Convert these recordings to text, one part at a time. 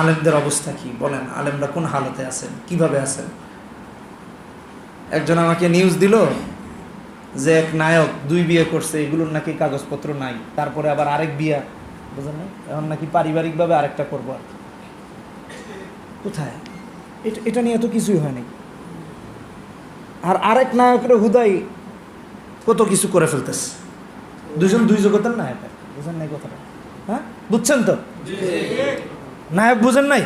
আলেমদের অবস্থা কি? বলেন, আলেমরা কোন হালতে আছেন? কীভাবে আছেন? একজন আমাকে নিউজ দিল যে এক নায়ক দুই বিয়ে করছে, এগুলোর নাকি কাগজপত্র নাই। তারপরে আবার আরেক বিয়া বুঝলেন না এখন নাকি পারিবারিকভাবে আরেকটা করব আর কি। কোথায়? এটা নিয়ে তো কিছুই হয়নি আর আরেক নায়কের হুদাই কত কিছু করে ফেলতেছে। দুজন দুই জগতের নায়ক। বুঝেন নাই কথাটা? হ্যাঁ? বুঝছেন তো? নায়ক বুঝেন নাই?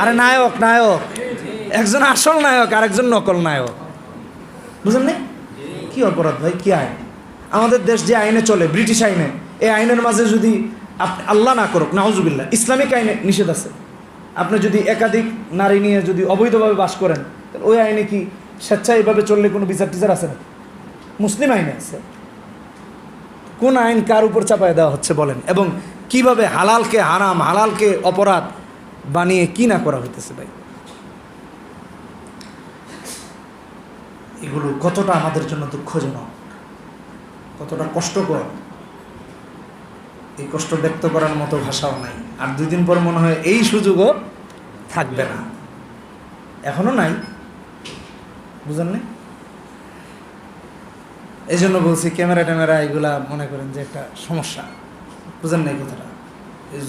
আরে নায়ক নায়ক। একজন আসল নায়ক আর একজন নকল নায়ক। বুঝেন নাই? কি অপরাধ ভাই, কি আইন? আমাদের দেশ যে আইনে চলে, ব্রিটিশ আইনে, এই আইনের মাঝে যদি আপনি আল্লাহ না করুক, নাউজুবিল্লাহ, ইসলামিক আইনে নিষেধ আছে। আপনি যদি একাধিক নারী নিয়ে যদি অবৈধভাবে বাস করেন, তাহলে ওই আইনে কি স্বেচ্ছায় এভাবে চললে কোনো বিচার টিচার আছে না? মুসলিম আইনে আছে। কোন আইন কার উপর চাপায় দেওয়া হচ্ছে বলেন? এবং কীভাবে হালালকে হারাম, হালালকে অপরাধ বানিয়ে কি না করা হইতেছে ভাই? এগুলো কতটা আমাদের জন্য দুঃখজনক, কতটা কষ্টকর। এই কষ্ট ব্যক্ত করার মতো ভাষাও নাই। আর দুই দিন পর মনে হয় এই সুযোগও থাকবে না। এখনও নাই। বুঝেন না এই জন্য বলছি, ক্যামেরা ট্যামেরা এগুলা মনে করেন যে একটা সমস্যা। বুঝেন না এই কথাটা?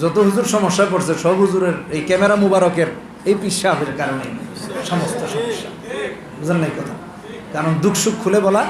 যত হুজুর সমস্যা পড়ছে, সব হুজুরের এই ক্যামেরা মুবারকের এই পিসাবের কারণে সমস্ত সমস্যা। বুঝলেন না কথা? কারণ দুঃখ সুখ খুলে বলা